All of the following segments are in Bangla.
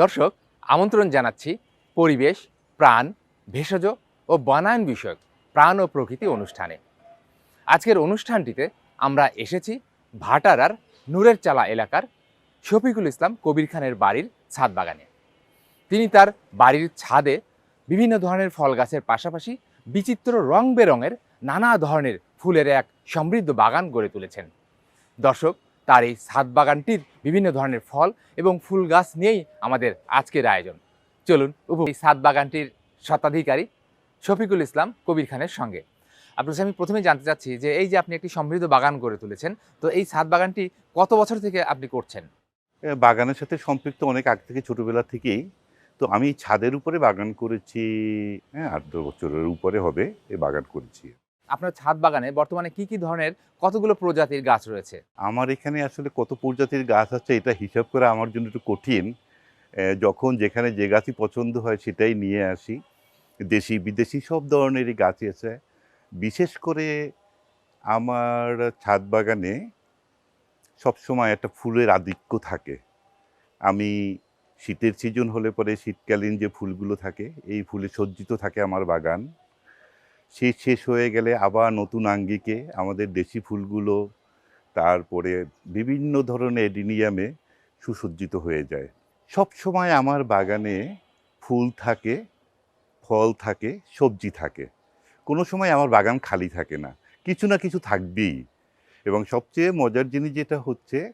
দর্শক, আমন্ত্রণ জানাচ্ছি পরিবেশ, প্রাণ, ভেষজ ও বনায়ন বিষয়ক প্রাণ ও প্রকৃতি অনুষ্ঠানে। আজকের অনুষ্ঠানটিতে আমরা এসেছি ভাটারার নূরের চালা এলাকার শফিকুল ইসলাম কবির খানের বাড়ির ছাদ বাগানে। তিনি তার বাড়ির ছাদে বিভিন্ন ধরনের ফল গাছের পাশাপাশি বিচিত্র রং বেরঙের নানা ধরনের ফুলের এক সমৃদ্ধ বাগান গড়ে তুলেছেন। দর্শক তার এই ছাদ বাগানটির বিভিন্ন ধরনের ফল এবং ফুল গাছ নিয়েই আমাদের আজকের আয়োজন। চলুন উপ এই ছাদ বাগানটির স্বত্বাধিকারী শফিকুল ইসলাম কবির খানের সঙ্গে। আপনার কাছে আমি প্রথমে জানতে চাচ্ছি যে এই যে আপনি একটি সমৃদ্ধ বাগান গড়ে তুলেছেন, তো এই ছাদ বাগানটি কত বছর থেকে আপনি করছেন? বাগানের সাথে সম্পৃক্ত অনেক আগ থেকে, ছোটবেলা থেকেই। তো আমি ছাদের উপরে বাগান করেছি হ্যাঁ আট বছরের উপরে হবে, এই বাগান করেছি। আপনার ছাদ বাগানে বর্তমানে কি কি ধরনের কতগুলো প্রজাতির গাছ রয়েছে? আমার এখানে আসলে কত প্রজাতির গাছ আছে এটা হিসাব করা আমার জন্য একটু কঠিন। যখন যেখানে যে গাছই পছন্দ হয় সেটাই নিয়ে আসি। দেশি, বিদেশি সব ধরনেরই গাছ আছে। বিশেষ করে আমার ছাদ বাগানে সবসময় একটা ফুলের আধিক্য থাকে। আমি শীতের সিজন হলে পরে শীতকালীন যে ফুলগুলো থাকে, এই ফুলে সজ্জিত থাকে আমার বাগান। শীত শেষ হয়ে গেলে আবার নতুন আঙ্গিকে, আমাদের দেশি ফুলগুলো, তারপরে বিভিন্ন ধরনের এডিনিয়ামে সুসজ্জিত হয়ে যায়। সব সময় আমার বাগানে ফুল থাকে, ফল থাকে, সবজি থাকে। কোনো সময় আমার বাগান খালি থাকে না। কিছু না কিছু থাকবেই। এবং সবচেয়ে মজার জিনিস যেটা হচ্ছে,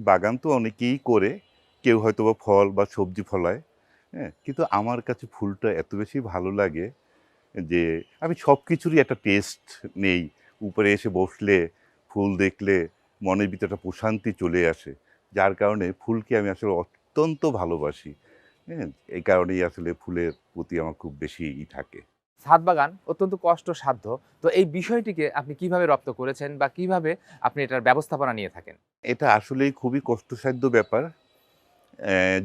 বাগান তো অনেকেই করে, কেউ হয়তো বা ফল বা সবজি ফলায় হ্যাঁ কিন্তু আমার কাছে ফুলটা এত বেশি ভালো লাগে যে আমি সব কিছুরই একটা টেস্ট নেই। উপরে এসে বসলে ফুল দেখলে মনের ভিতরে একটা প্রশান্তি চলে আসে। যার কারণে ফুলকে আমি আসলে অত্যন্ত ভালোবাসি। হ্যাঁ এই কারণেই আসলে ফুলের প্রতি আমার খুব বেশি ই থাকে। ছাদ বাগান অত্যন্ত কষ্টসাধ্য। তো এই বিষয়টিকে আপনি কীভাবে রপ্ত করেছেন বা কীভাবে আপনি এটার ব্যবস্থাপনা নিয়ে থাকেন? এটা আসলেই খুবই কষ্টসাধ্য ব্যাপার।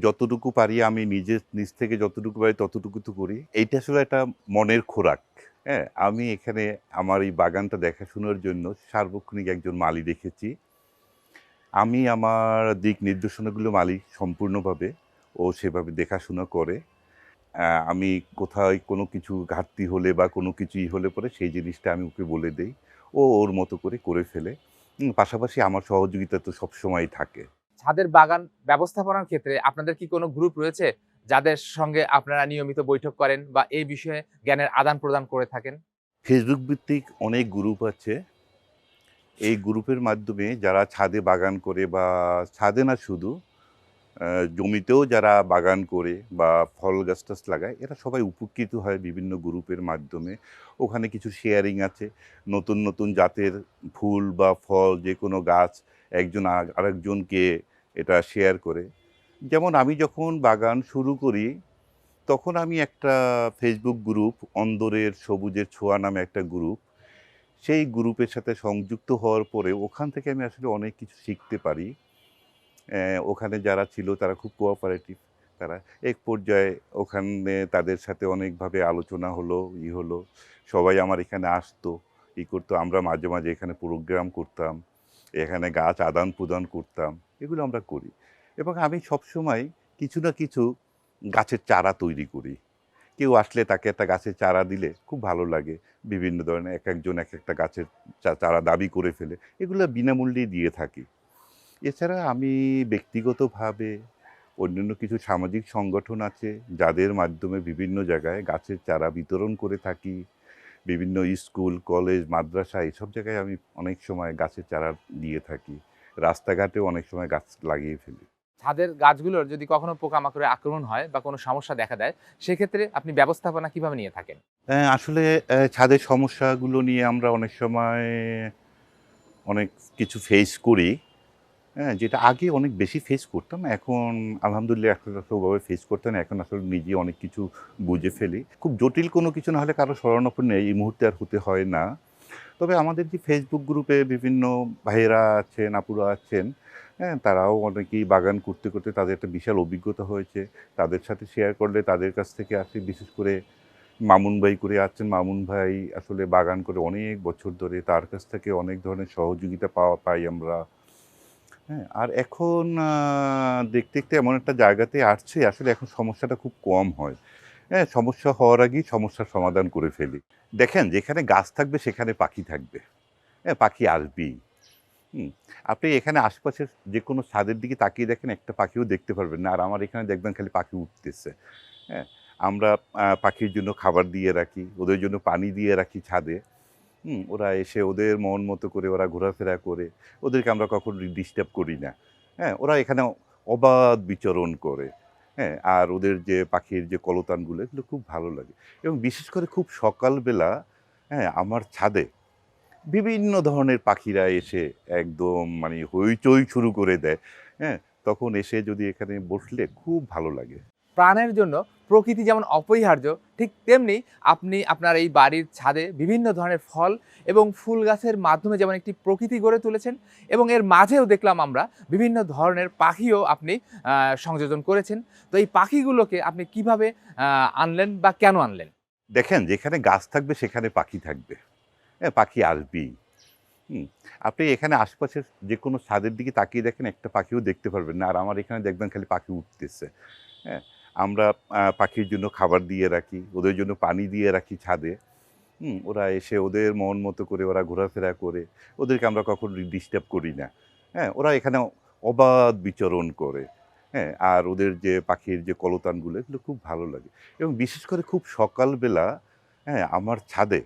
যতটুকু পারি আমি নিজের নিজ থেকে যতটুকু পারি ততটুকু তো করি। এইটা আসলে একটা মনের খোরাক হ্যাঁ? আমি এখানে আমার এই বাগানটা দেখাশোনার জন্য সার্বক্ষণিক একজন মালি রেখেছি আমি আমার দিক নির্দেশনাগুলো মালি সম্পূর্ণভাবে ও সেভাবে দেখাশোনা করে। আমি কোথায় কোনো কিছু ঘাটতি হলে বা কোনো কিছুই হলে পরে সেই জিনিসটা আমি ওকে বলে দেই। ও ওর মতো করে করে ফেলে। পাশাপাশি আমার সহযোগিতা তো সবসময় থাকে। ছাদের বাগান ব্যবস্থাপনার ক্ষেত্রে আপনাদের কি কোনো গ্রুপ রয়েছে যাদের সঙ্গে আপনারা নিয়মিত বৈঠক করেন বা এই বিষয়ে জ্ঞানের আদান প্রদান করে থাকেন? ফেসবুক ভিত্তিক অনেক গ্রুপ আছে। এই গ্রুপের মাধ্যমে যারা ছাদে বাগান করে বা ছাদে না শুধু জমিতেও যারা বাগান করে বা ফল গাছ টাছ লাগায়, এরা সবাই উপকৃত হয় বিভিন্ন গ্রুপের মাধ্যমে। ওখানে কিছু শেয়ারিং আছে। নতুন নতুন জাতের ফুল বা ফল যে কোনো গাছ, একজন আর- আরেকজনকে এটা শেয়ার করে। যেমন আমি যখন বাগান শুরু করি, তখন আমি একটা ফেসবুক গ্রুপ অন্দরের সবুজের ছোঁয়া নামে একটা গ্রুপ সেই গ্রুপের সাথে সংযুক্ত হওয়ার পরে ওখান থেকে আমি আসলে অনেক কিছু শিখতে পারি। ওখানে যারা ছিল তারা খুব কোঅপারেটিভ তারা এক পর্যায়ে ওখানে তাদের সাথে অনেকভাবে আলোচনা হলো, ই হলো, সবাই আমার এখানে আসতো, ই করতো, আমরা মাঝে মাঝে এখানে প্রোগ্রাম করতাম, এখানে গাছ আদান প্রদান করতাম। এগুলো আমরা করি। এবং আমি সবসময় কিছু না কিছু গাছের চারা তৈরি করি। কেউ আসলে তাকে একটা গাছের চারা দিলে খুব ভালো লাগে। বিভিন্ন ধরনের এক একজন এক একটা গাছের চারা দাবি করে ফেলে। এগুলো বিনামূল্যেই দিয়ে থাকি। এছাড়া আমি ব্যক্তিগতভাবে অন্যান্য কিছু সামাজিক সংগঠন আছে, যাদের মাধ্যমে বিভিন্ন জায়গায় গাছের চারা বিতরণ করে থাকি। বিভিন্ন স্কুল, কলেজ, মাদ্রাসা এইসব জায়গায় আমি অনেক সময় গাছের চারা দিয়ে থাকি। রাস্তাঘাটেও অনেক সময় গাছ লাগিয়ে ফেলি। ছাদের গাছগুলোর যদি কখনো পোকামাকড়ে আক্রমণ হয় বা কোনো সমস্যা দেখা দেয় সেক্ষেত্রে আপনি ব্যবস্থাপনা কীভাবে নিয়ে থাকেন? হ্যাঁ, আসলে ছাদের সমস্যাগুলো নিয়ে আমরা অনেক সময় অনেক কিছু ফেস করি। হ্যাঁ যেটা আগে অনেক বেশি ফেস করতাম এখন আলহামদুলিল্লাহ এখন ওভাবে ফেস করতে না এখন আসলে নিজে অনেক কিছু বুঝে ফেলি। খুব জটিল কোনো কিছু না হলে কারও শরণাপন্ন এই মুহূর্তে আর হতে হয় না। তবে আমাদের যে ফেসবুক গ্রুপে বিভিন্ন ভাইয়েরা আছেন, আপুরা আছেন হ্যাঁ তারাও অনেকেই বাগান করতে করতে তাদের একটা বিশাল অভিজ্ঞতা হয়েছে। তাদের সাথে শেয়ার করলে তাদের কাছ থেকে আসে, বিশেষ করে মামুন ভাই করে আছেন মামুন ভাই আসলে বাগান করে অনেক বছর ধরে তার কাছ থেকে অনেক ধরনের সহযোগিতা পাওয়া, পাই আমরা। হ্যাঁ আর এখন দেখতে দেখতে এমন একটা জায়গাতে আসছে, আসলে এখন সমস্যাটা খুব কম হয়। হ্যাঁ সমস্যা হওয়ার আগেই সমস্যার সমাধান করে ফেলি। দেখেন, যেখানে গাছ থাকবে, সেখানে পাখি থাকবে। হ্যাঁ পাখি আসবেই। হুম, আপনি এখানে আশপাশের যে কোনো ছাদের দিকে তাকিয়ে দেখেন, একটা পাখিও দেখতে পারবেন না। আর আমার এখানে দেখবেন খালি পাখি উঠতেছে। হ্যাঁ আমরা পাখির জন্য খাবার দিয়ে রাখি, ওদের জন্য পানি দিয়ে রাখি ছাদে। হুম, ওরা এসে ওদের মন মতো করে, ওরা ঘোরাফেরা করে, ওদেরকে আমরা কখনো ডিস্টার্ব করি না। হ্যাঁ ওরা এখানে অবাধ বিচরণ করে। হ্যাঁ আর ওদের যে পাখির যে কলতানগুলো, এগুলো খুব ভালো লাগে। এবং বিশেষ করে খুব সকালবেলা হ্যাঁ আমার ছাদে বিভিন্ন ধরনের পাখিরা এসে একদম মানে হইচই শুরু করে দেয়। হ্যাঁ তখন এসে যদি এখানে বসলে খুব ভালো লাগে। প্রাণের জন্য প্রকৃতি যেমন অপরিহার্য, ঠিক তেমনি আপনি আপনার এই বাড়ির ছাদে বিভিন্ন ধরনের ফল এবং ফুল গাছের মাধ্যমে যেমন একটি প্রকৃতি গড়ে তুলেছেন এবং এর মাঝেও দেখলাম আমরা বিভিন্ন ধরনের পাখিও আপনি সংযোজন করেছেন। তো এই পাখিগুলোকে আপনি কীভাবে আনলেন বা কেন আনলেন? দেখেন, যেখানে গাছ থাকবে সেখানে পাখি থাকবে। হ্যাঁ পাখি আসবেই। আপনি এখানে আশপাশের যে কোনো ছাদের দিকে তাকিয়ে দেখেন একটা পাখিও দেখতে পারবেন না। আর আমার এখানে দেখবেন খালি পাখি উঠতেছে। হ্যাঁ আমরা পাখির জন্য খাবার দিয়ে রাখি, ওদের জন্য পানি দিয়ে রাখি ছাদে। হুম, ওরা এসে ওদের মন মতো করে ওরা ঘোরাফেরা করে, ওদেরকে আমরা কখনো ডিস্টার্ব করি না। হ্যাঁ ওরা এখানে অবাধ বিচরণ করে। হ্যাঁ আর ওদের যে পাখির যে কলতানগুলো, এগুলো খুব ভালো লাগে। এবং বিশেষ করে খুব সকালবেলা হ্যাঁ আমার ছাদে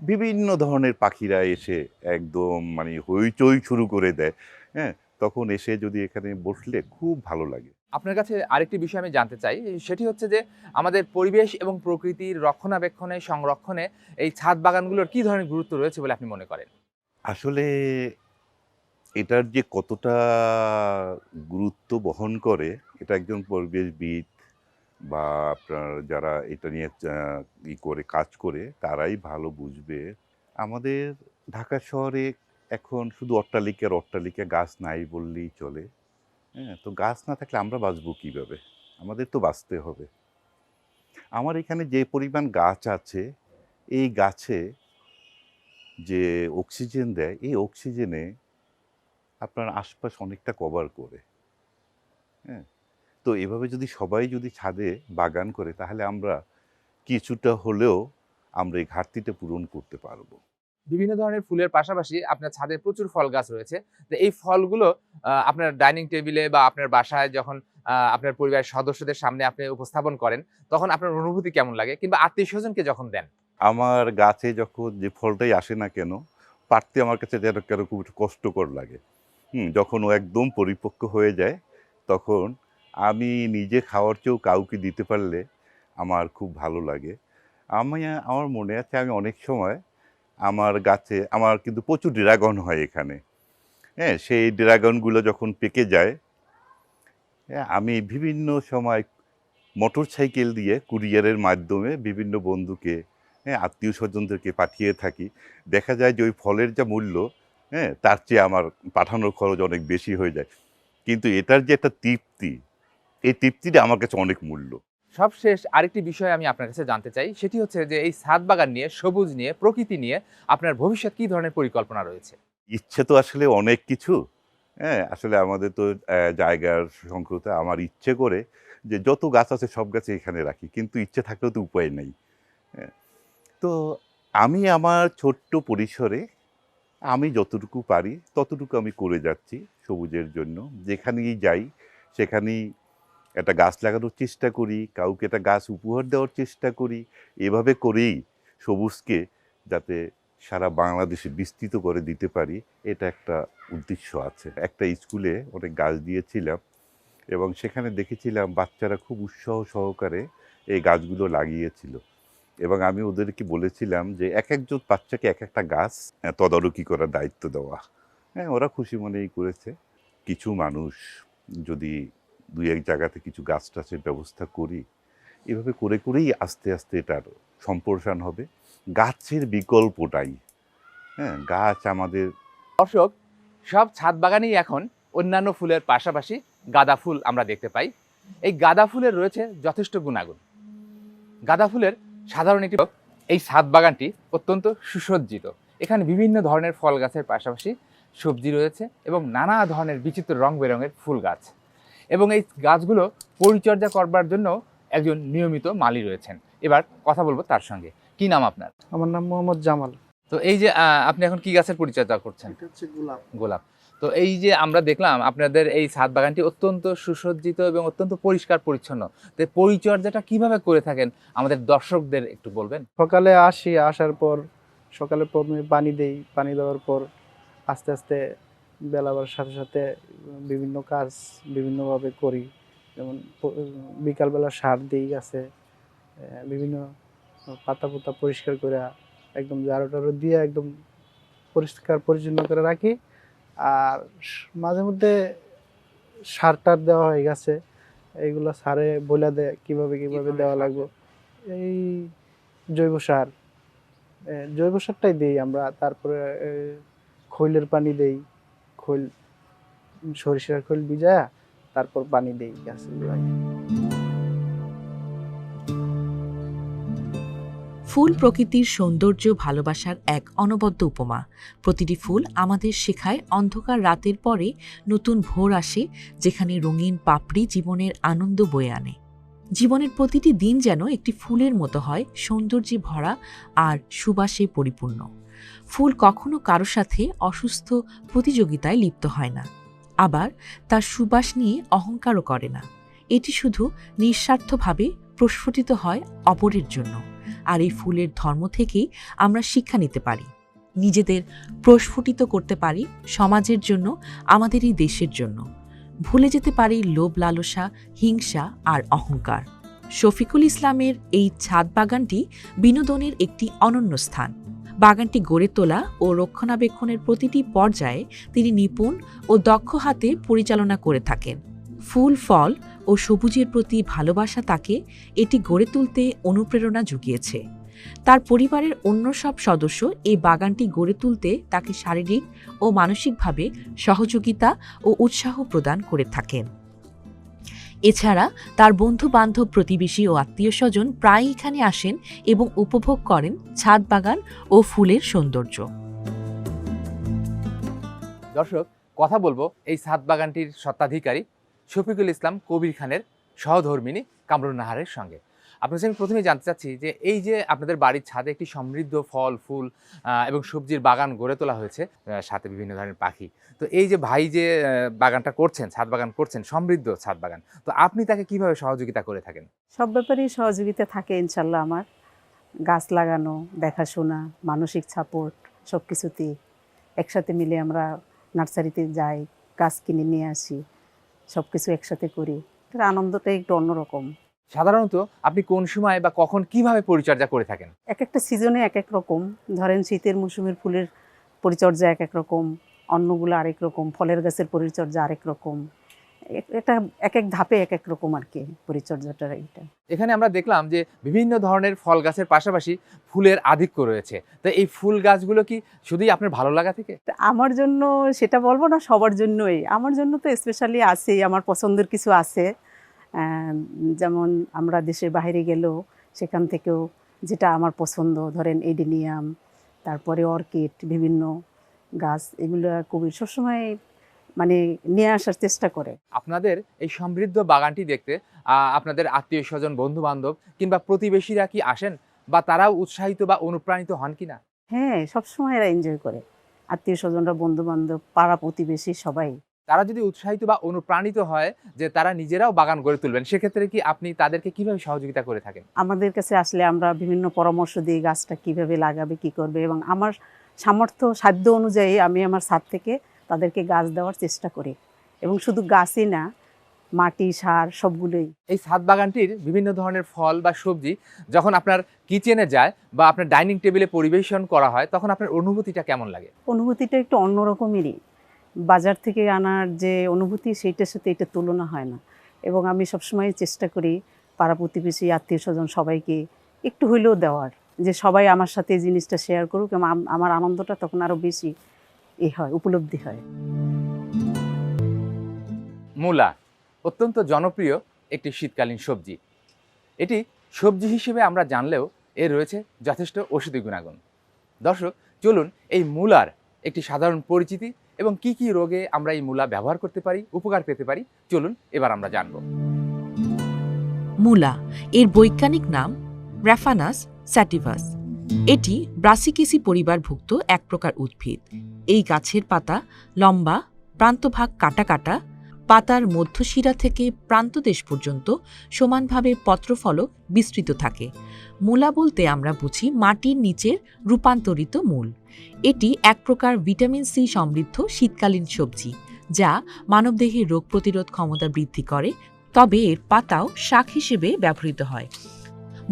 বিভিন্ন ধরনের পাখিরা এসে একদম মানে হইচই শুরু করে দেয়। হ্যাঁ তখন এসে যদি এখানে বসলে খুব ভালো লাগে। আপনার কাছে আরেকটি বিষয় আমি জানতে চাই, সেটি হচ্ছে যে আমাদের পরিবেশ এবং প্রকৃতির রক্ষণাবেক্ষণে, সংরক্ষণে এই ছাদ বাগানগুলোর কি ধরনের গুরুত্ব রয়েছে বলে আপনি মনে করেন? আসলে এটার যে কতটা গুরুত্ব বহন করে, এটা একজন পরিবেশবিদ বা আপনার যারা এটা নিয়ে ই করে, কাজ করে, তারাই ভালো বুঝবে। আমাদের ঢাকা শহরে এখন শুধু অট্টালিকার অট্টালিকা গাছ নাই বললেই চলে। হ্যাঁ তো গাছ না থাকলে আমরা বাঁচবো কীভাবে? আমাদের তো বাঁচতে হবে। আমার এখানে যে পরিমাণ গাছ আছে, এই গাছে যে অক্সিজেন দেয়, এই অক্সিজেনে আপনার আশপাশ অনেকটা কভার করে। হ্যাঁ তো এভাবে যদি সবাই যদি ছাদে বাগান করে, তাহলে আমরা কিছুটা হলেও আমরা এই ঘাটতিটা পূরণ করতে পারব। বিভিন্ন ধরনের ফুলের পাশাপাশি আপনার ছাদে প্রচুর ফল গাছ রয়েছে। তো এই ফলগুলো আপনার ডাইনিং টেবিলে বা আপনার বাসায় যখন আপনার পরিবারের সদস্যদের সামনে আপনি উপস্থাপন করেন, তখন আপনার অনুভূতি কেমন লাগে? কিংবা আত্মীয় স্বজনকে যখন দেন? আমার গাছে যখন যে ফলটাই আসে না কেন, পারতে আমার কাছে যেন কেন খুব কষ্টকর লাগে। হুম, যখন ও একদম পরিপক্ক হয়ে যায়, তখন আমি নিজে খাওয়ার চেয়েও কাউকে দিতে পারলে আমার খুব ভালো লাগে। আমি, আমার মনে আছে আমি অনেক সময় আমার গাছে, আমার কিন্তু প্রচুর ড্রাগন হয় এখানে। হ্যাঁ সেই ড্রাগনগুলো যখন পেকে যায় হ্যাঁ আমি বিভিন্ন সময় মোটর সাইকেল দিয়ে কুরিয়ারের মাধ্যমে বিভিন্ন বন্ধুকে হ্যাঁ আত্মীয় স্বজনদেরকে পাঠিয়ে থাকি। দেখা যায় যে ওই ফলের যা মূল্য হ্যাঁ তার চেয়ে আমার পাঠানোর খরচ অনেক বেশি হয়ে যায়। কিন্তু এটার যে একটা তৃপ্তি, এই তৃপ্তিটা আমার কাছে অনেক মূল্য। সবশেষ আরেকটি বিষয় আমি আপনার কাছে জানতে চাই, সেটি হচ্ছে যে এই ছাদ বাগান নিয়ে, সবুজ নিয়ে, প্রকৃতি নিয়ে আপনার ভবিষ্যৎ কি ধরনের পরিকল্পনা রয়েছে? ইচ্ছে তো আসলে অনেক কিছু হ্যাঁ? আসলে আমাদের তো জায়গার সংখ্যতা আমার ইচ্ছে করে যে যত গাছ আছে সব গাছে এখানে রাখি, কিন্তু ইচ্ছে থাকলেও তো উপায় নেই হ্যাঁ? তো আমি আমার ছোট্ট পরিসরে আমি যতটুকু পারি, ততটুকু আমি করে যাচ্ছি সবুজের জন্য। যেখানেই যাই, সেখানেই একটা গাছ লাগানোর চেষ্টা করি, কাউকে একটা গাছ উপহার দেওয়ার চেষ্টা করি, এভাবে করেই সবুজকে যাতে সারা বাংলাদেশে বিস্তৃত করে দিতে পারি, এটা একটা উদ্দেশ্য আছে। একটা স্কুলে অনেক গাছ দিয়েছিলাম এবং সেখানে দেখেছিলাম বাচ্চারা খুব উৎসাহ সহকারে এই গাছগুলো লাগিয়েছিল এবং আমি ওদেরকে বলেছিলাম যে এক একজন বাচ্চাকে এক একটা গাছ তদারকি করার দায়িত্ব দেওয়া। হ্যাঁ ওরা খুশি মনেই করেছে। কিছু মানুষ যদি দুই এক জায়গাতে কিছু গাছ টাছের ব্যবস্থা করি। এভাবে করে করেই আস্তে আস্তে এটার সম্প্রসারণ হবে। গাছের বিকল্পটাই। হ্যাঁ গাছ আমাদের দর্শক, সব ছাদ বাগানেই এখন অন্যান্য ফুলের পাশাপাশি গাঁদা ফুল আমরা দেখতে পাই। এই গাঁদা ফুলের রয়েছে যথেষ্ট গুণাগুণ। গাঁদা ফুলের সাধারণ একটি এই ছাদ বাগানটি অত্যন্ত সুসজ্জিত। এখানে বিভিন্ন ধরনের ফল গাছের পাশাপাশি সবজি রয়েছে এবং নানা ধরনের বিচিত্র রং বেরঙের ফুল গাছ। এবং এই গাছগুলো পরিচর্যা করবার জন্য একজন নিয়মিত মালি রয়েছেন। এবার কথা বলব তার সঙ্গে। কি নাম আপনার? আমার নাম মোহাম্মদ জামাল। তো এই যে আপনি এখন কি গাছের পরিচর্যা করছেন? গোলাপ। গোলাপ। তো এই যে আমরা দেখলাম আপনাদের এই ছাদ বাগানটি অত্যন্ত সুসজ্জিত এবং অত্যন্ত পরিষ্কার পরিচ্ছন্ন। তো পরিচর্যাটা কীভাবে করে থাকেন? আমাদের দর্শকদের একটু বলবেন। সকালে আসি আসার পর সকালে প্রথমে পানি দেই পানি দেওয়ার পর আস্তে আস্তে বেলা বাড়ার সাথে সাথে বিভিন্ন কাজ বিভিন্নভাবে করি। যেমন বিকালবেলা সার দিই গাছে বিভিন্ন পাতা পোতা পরিষ্কার করে একদম জারো টারো দিয়ে একদম পরিষ্কার পরিচ্ছন্ন করে রাখি। আর মাঝে মধ্যে সার টার দেওয়া হয়ে গেছে এইগুলো সারে বলে দেয় কীভাবে কীভাবে দেওয়া লাগবে। এই জৈব সার জৈব সারটাই দিই আমরা, তারপরে খৈলের পানি দেই। খৈল, সরিষার খৈল ভিজায়া তারপর পানি দেই গাছে। ফুল প্রকৃতির সৌন্দর্য ভালোবাসার এক অনবদ্য উপমা। প্রতিটি ফুল আমাদের শেখায় অন্ধকার রাতের পরে নতুন ভোর আসে, যেখানে রঙিন পাপড়ি জীবনের আনন্দ বয়ে আনে। জীবনের প্রতিটি দিন যেন একটি ফুলের মতো হয়, সৌন্দর্যে ভরা আর সুবাসে পরিপূর্ণ। ফুল কখনো কারও সাথে অসুস্থ প্রতিযোগিতায় লিপ্ত হয় না। আবার তার সুবাস নিয়ে অহংকারও করে না। এটি শুধু নিঃস্বার্থভাবে প্রস্ফুটিত হয় অপরের জন্য। আর এই ফুলের ধর্ম থেকেই আমরা শিক্ষা নিতে পারি। নিজেদের প্রস্ফুটিত করতে পারি সমাজের জন্য, আমাদের এই দেশের জন্য। ভুলে যেতে পারি লোভ, লালসা, হিংসা আর অহংকার। শফিকুল ইসলামের এই ছাদ বাগানটি বিনোদনের একটি অনন্য স্থান। বাগানটি গড়ে তোলা ও রক্ষণাবেক্ষণের প্রতিটি পর্যায়ে তিনি নিপুণ ও দক্ষ হাতে পরিচালনা করে থাকেন। ফুল, ফল ও সবুজের প্রতি ভালোবাসা তাকে এটি গড়ে তুলতে অনুপ্রেরণা জুগিয়েছে। তার পরিবারের অন্য সব সদস্য এই বাগানটি গড়ে তুলতে তাকে শারীরিক ও মানসিকভাবে সহযোগিতা ও উৎসাহ প্রদান করে থাকেন। এছাড়া তার বন্ধু বান্ধব প্রতিবেশী ও আত্মীয় স্বজন প্রায় এখানে আসেন এবং উপভোগ করেন ছাদ বাগান ও ফুলের সৌন্দর্য। দর্শক, কথা বলব এই ছাদ বাগানটির স্বত্বাধিকারী শফিকুল ইসলাম কবির খানের সহধর্মিনী কামরুন নাহারের সঙ্গে। আপনার আমি প্রথমেই জানতে চাচ্ছি যে এই যে আপনাদের বাড়ির ছাদে একটি সমৃদ্ধ ফল, ফুল এবং সবজির বাগান গড়ে তোলা হয়েছে সাথে বিভিন্ন ধরনের পাখি। তো এই যে ভাই যে বাগানটা করছেন, ছাদ বাগান করছেন, সমৃদ্ধ ছাদ বাগান, তো আপনি তাকে কীভাবে সহযোগিতা করে থাকেন? সব ব্যাপারেই সহযোগিতা থাকে ইনশাল্লাহ আমার। গাছ লাগানো, দেখাশোনা, মানসিক সাপোর্ট সব কিছুতেই একসাথে মিলে আমরা নার্সারিতে যাই, গাছ কিনে নিয়ে আসি সব কিছু একসাথে করি। আনন্দটা একটু অন্যরকম। সাধারণত আপনি কোন সময় বা কখন কীভাবে পরিচর্যা করে থাকেন? এক একটা সিজনে এক এক রকম। ধরেন শীতের মৌসুমের ফুলের পরিচর্যা এক এক রকম অন্যগুলো আরেক রকম ফলের গাছের পরিচর্যা আরেক রকম। এটা এক এক ধাপে এক এক রকম আর কি পরিচর্যাটা এটা এখানে আমরা দেখলাম যে বিভিন্ন ধরনের ফল গাছের পাশাপাশি ফুলের আধিক্য রয়েছে। তো এই ফুল গাছগুলো কি শুধুই আপনার ভালো লাগা থেকে? তা আমার জন্য সেটা বলব না সবার জন্যই। আমার জন্য তো স্পেশালি আছেই আমার পছন্দের কিছু আছে। যেমন আমরা দেশের বাইরে গেলেও সেখান থেকেও যেটা আমার পছন্দ ধরেন এডিনিয়াম তারপরে অর্কিড বিভিন্ন গাছ এগুলো কবির সবসময় মানে নিয়ে আসার চেষ্টা করে। আপনাদের এই সমৃদ্ধ বাগানটি দেখতে আপনাদের আত্মীয় স্বজন বন্ধু বান্ধব কিংবা প্রতিবেশীরা কি আসেন বা তারাও উৎসাহিত বা অনুপ্রাণিত হন কিনা? হ্যাঁ সবসময় এরা এনজয় করে। আত্মীয় স্বজনরা বন্ধু বান্ধব পাড়া প্রতিবেশী সবাই। তারা যদি উৎসাহিত বা অনুপ্রাণিত হয় যে তারা নিজেরাও বাগান গড়ে তুলবেন সেক্ষেত্রে কি আপনি তাদেরকে কীভাবে সহযোগিতা করে থাকেন? আমাদের কাছে আসলে আমরা বিভিন্ন পরামর্শ দিই গাছটা কীভাবে লাগাবে কি করবে এবং আমার সামর্থ্য সাধ্য অনুযায়ী আমি আমার ছাদ থেকে তাদেরকে গাছ দেওয়ার চেষ্টা করি এবং শুধু গাছই না মাটি সার সবগুলোই। এই ছাদ বাগানটির বিভিন্ন ধরনের ফল বা সবজি যখন আপনার কিচেনে যায় বা আপনার ডাইনিং টেবিলে পরিবেশন করা হয় তখন আপনার অনুভূতিটা কেমন লাগে? অনুভূতিটা একটু অন্যরকমেরই। বাজার থেকে আনার যে অনুভূতি, সেইটার সাথে এটা তুলনা হয় না। এবং আমি সবসময় চেষ্টা করি পাড়া প্রতিবেশী, আত্মীয় স্বজন সবাইকে একটু হইলেও দেওয়ার, যে সবাই আমার সাথে এই জিনিসটা শেয়ার করুক এবং আমার আনন্দটা তখন আরও বেশি এ হয়, উপলব্ধি হয়। মূলা, অত্যন্ত জনপ্রিয় একটি শীতকালীন সবজি। এটি সবজি হিসেবে আমরা জানলেও এর রয়েছে যথেষ্ট ওষুধি গুণাগুণ। দর্শক, চলুন এই মূলার একটি সাধারণ পরিচিতি এবং কি কি রোগে আমরা এই মূলা ব্যবহার করতে পারি, উপকার পেতে পারি, চলুন এবার আমরা জানব। মূলা, এর বৈজ্ঞানিক নাম র্যাফানাস স্যাটিভাস এটি ব্রাসিকেসি পরিবারভুক্ত এক প্রকার উদ্ভিদ। এই গাছের পাতা লম্বা, প্রান্তভাগ কাটা কাটা পাতার মধ্যশিরা থেকে প্রান্তদেশ পর্যন্ত সমানভাবে পত্রফলক বিস্তৃত থাকে। মূলা বলতে আমরা বুঝি মাটির নিচের রূপান্তরিত মূল। এটি এক প্রকার ভিটামিন সি সমৃদ্ধ শীতকালীন সবজি, যা মানবদেহের রোগ প্রতিরোধ ক্ষমতা বৃদ্ধি করে, তবে এর পাতাও শাক হিসেবে ব্যবহৃত হয়।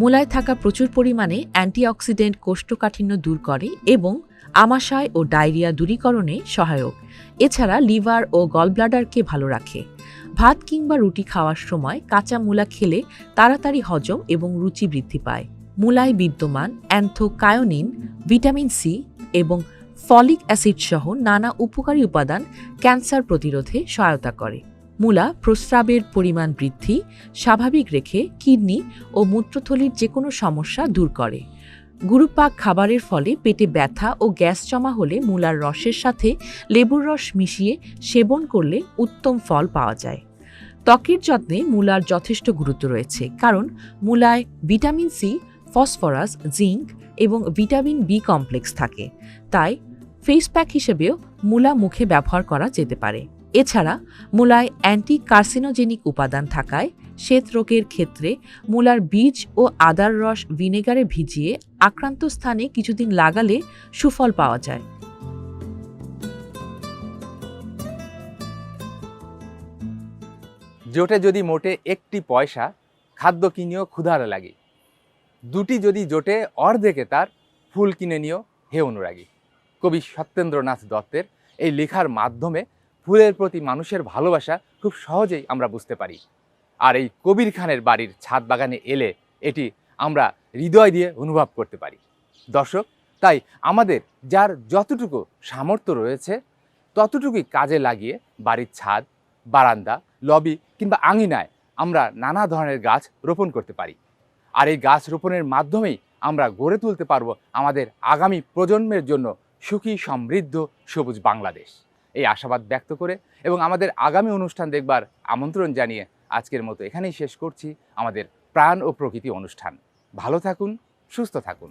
মূলায় থাকা প্রচুর পরিমাণে অ্যান্টিঅক্সিডেন্ট কোষ্ঠকাঠিন্য দূর করে এবং আমাশয় ও ডায়রিয়া দূরীকরণে সহায়ক। এছাড়া লিভার ও গলব্লাডারকে ভালো রাখে। ভাত কিংবা রুটি খাওয়ার সময় কাঁচা মূলা খেলে তাড়াতাড়ি হজম এবং রুচি বৃদ্ধি পায়। মূলায় বিদ্যমান অ্যান্থোকায়োনিন, ভিটামিন সি এবং ফলিক অ্যাসিড সহ নানা উপকারী উপাদান ক্যান্সার প্রতিরোধে সহায়তা করে। মূলা প্রস্রাবের পরিমাণ বৃদ্ধি স্বাভাবিক রেখে কিডনি ও মূত্রথলির যে কোনো সমস্যা দূর করে। গুরুপাক খাবারের ফলে পেটে ব্যথা ও গ্যাস জমা হলে মূলার রসের সাথে লেবুর রস মিশিয়ে সেবন করলে উত্তম ফল পাওয়া যায়। ত্বকের যত্নে মূলার যথেষ্ট গুরুত্ব রয়েছে, কারণ মূলায় ভিটামিন সি, ফসফরাস, জিঙ্ক এবং ভিটামিন বি কমপ্লেক্স থাকে। তাই ফেস প্যাক হিসেবেও মূলা মুখে ব্যবহার করা যেতে পারে। এছাড়া মূলায় অ্যান্টি কার্সিনোজেনিক উপাদান থাকায় শ্বেত রোগের ক্ষেত্রে মূলার বীজ ও আদার রস ভিনেগারে ভিজিয়ে আক্রান্ত স্থানে কিছুদিন লাগালে সুফল পাওয়া যায়। জোটে যদি মোটে একটি পয়সা, খাদ্য কিনিও ক্ষুধার লাগে। দুটি যদি জোটে অর্ধেকে তার, ফুল কিনে নিও হে অনুরাগী। কবি সত্যেন্দ্রনাথ দত্তের এই লেখার মাধ্যমে ফুলের প্রতি মানুষের ভালোবাসা খুব সহজেই আমরা বুঝতে পারি। আর এই কবির খানের বাড়ির ছাদ বাগানে এলে এটি আমরা হৃদয় দিয়ে অনুভব করতে পারি। দর্শক, তাই আমাদের যার যতটুকু সামর্থ্য রয়েছে, ততটুকুই কাজে লাগিয়ে বাড়ির ছাদ, বারান্দা, লবি কিংবা আঙিনায় আমরা নানা ধরনের গাছ রোপণ করতে পারি। আর এই গাছ রোপণের মাধ্যমেই আমরা গড়ে তুলতে পারব আমাদের আগামী প্রজন্মের জন্য সুখী, সমৃদ্ধ, সবুজ বাংলাদেশ। এই আশাবাদ ব্যক্ত করে এবং আমাদের আগামী অনুষ্ঠান দেখবার আমন্ত্রণ জানিয়ে আজকের মতো এখানেই শেষ করছি আমাদের প্রাণ ও প্রকৃতি অনুষ্ঠান। ভালো থাকুন, সুস্থ থাকুন।